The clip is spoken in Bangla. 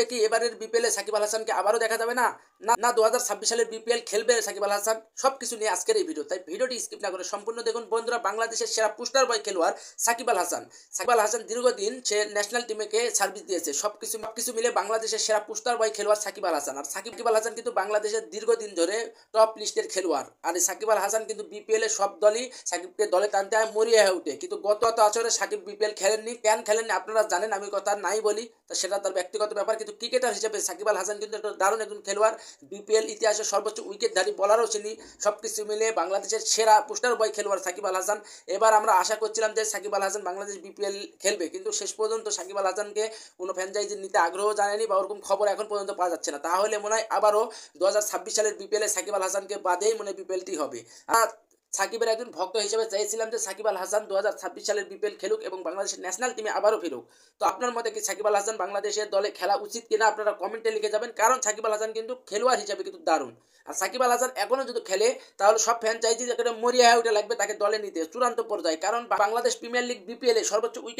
তবে কি? এবারের বিপিএল এ সাকিব আল হাসানকে আবারও দেখা যাবে না? না দু হাজার ছাব্বিশ সালের বিপিএল খেলবে সাকিব আল হাসান? সব কিছু নিয়ে আজকের এই ভিডিও তাই ভিডিওটি স্কিপ না করে সম্পূর্ণ দেখুন। বন্ধুরা, বাংলাদেশের সেরা পুস্টার বয় খেলোয়াড় সাকিব আল হাসান। সাকিব আল হাসান দীর্ঘদিন সে ন্যাশনাল টিমকে সার্ভিস দিয়েছে। সব কিছু সব কিছু মিলে বাংলাদেশের সেরা পুস্টার বয় খেলোয়াড় সাকিব আল হাসান। আর সাকিব আল হাসান কিন্তু বাংলাদেশের দীর্ঘদিন ধরে টপ লিস্টের খেলোয়াড়। আর এই সাকিব আল হাসান কিন্তু বিপিএল এর সব দলই সাকিবকে দলে টানতে মরিয়া হয়ে উঠে। কিন্তু গত আসরে সাকিব বিপিএল খেলেননি, কেন খেলেননি আপনারা জানেন, আমি কথা নাই বলি। তা সেটা তার ব্যক্তিগত ব্যাপার, কিন্তু ক্রিকেটার হিসেবে সাকিব আল হাসান কিন্তু একটা দারুণ একজন খেলোয়াড় বিপিএল ইতিহাসে সর্বোচ্চ উইকেটধারী বলারও তিনি। সব কিছু মিলে বাংলাদেশের সেরা পোস্টার বয় খেলোয়াড় সাকিব আল হাসান। এবার আমরা আশা করছিলাম যে সাকিব আল হাসান বাংলাদেশ বিপিএল খেলবে, কিন্তু শেষ পর্যন্ত সাকিব আল হাসানকে কোনো ফ্র্যাঞ্চাইজি নিতে আগ্রহ জানেনি বা ওরকম খবর এখন পর্যন্ত পাওয়া যাচ্ছে না। তাহলে মনে হয় আবারও দু হাজার ছাব্বিশ সালের বিপিএলে সাকিব আল হাসানকে বাদেই মনে বিপিএলটি হবে। আর সাকিবের একজন ভক্ত হিসেবে চাইছিলাম যে সাকিব আল হাসান দু হাজার ছাব্বিশ সালের বিপিএল খেলুক এবং বাংলাদেশের ন্যাশনাল টিমে আবারও ফিরুক। তো আপনার মতে কি সাকিব আল হাসান বাংলাদেশের দলে খেলা উচিত কিনা আপনারা কমেন্টে লিখে যাবেন, কারণ সাকিব আল হাসান কিন্তু খেলোয়াড় হিসেবে কিন্তু দারুণ। আর সাকিব আল হাসান এখনও যদি খেলে, তাহলে সব ফ্যান চাইছি যে মরিয়া হয়ে উঠে লাগবে তাকে দলে নিতে। চূড়ান্ত পর্যায়ে, কারণ বাংলাদেশ প্রিমিয়ার লিগ বিপিএল সর্বোচ্চ উইকেট